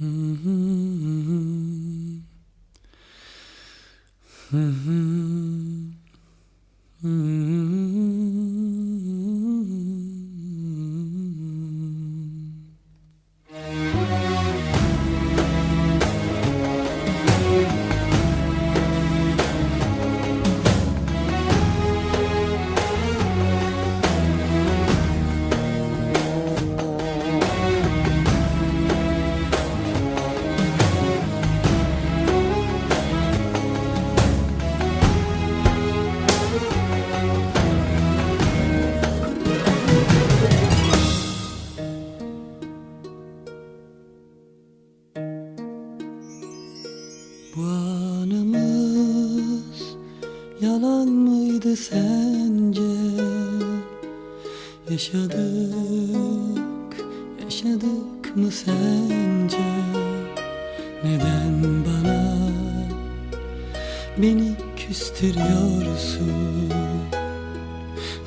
Mm-hmm. Mm-hmm. mm-hmm. Bu anımız yalan mıydı sence? Yaşadık, yaşadık mı sence? Neden bana beni küstürüyorsun?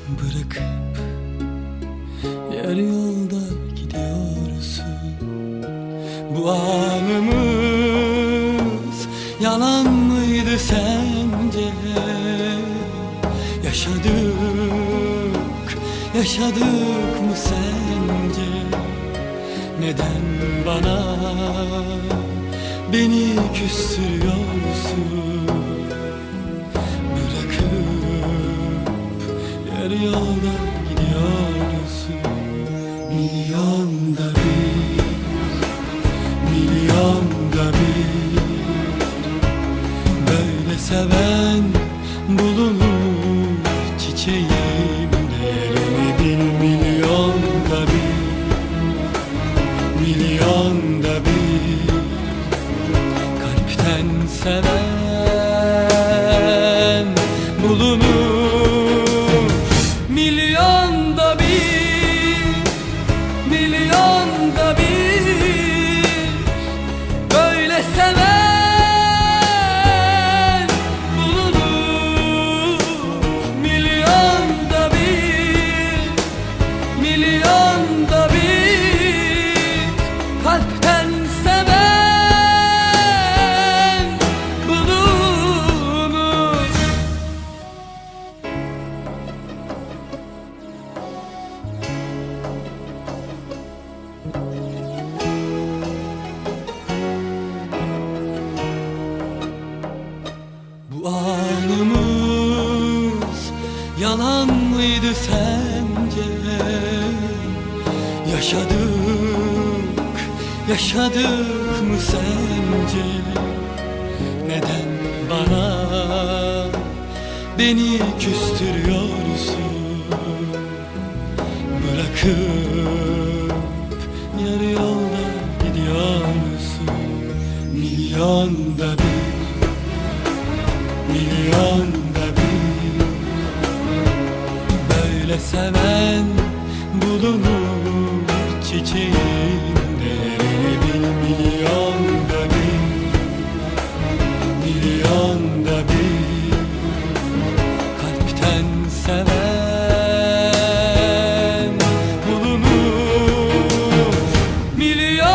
Bırakıp yarı yolda gidiyorsun. Bu anımız sence? Yaşadık, yaşadık mı sence? Neden bana beni küstürüyorsun? Bırakıp yarı yolda gidiyorsun. Milyonda bir seven bulunur çiçeğim Değerini bil milyonda bir Milyonda bir Kalpten seven bulunur Bu anımız yalan mıydı sence? Yaşadık, yaşadık mı sence? Neden bana beni küstürüyorsun? Bırakıp yarı yolda gidiyorsun Milyonda bir Milyonda bir. Böyle seven bulunur çiçeğin Değerini milyonda bir. Milyonda bir. Kalpten seven bulunur. Milyonda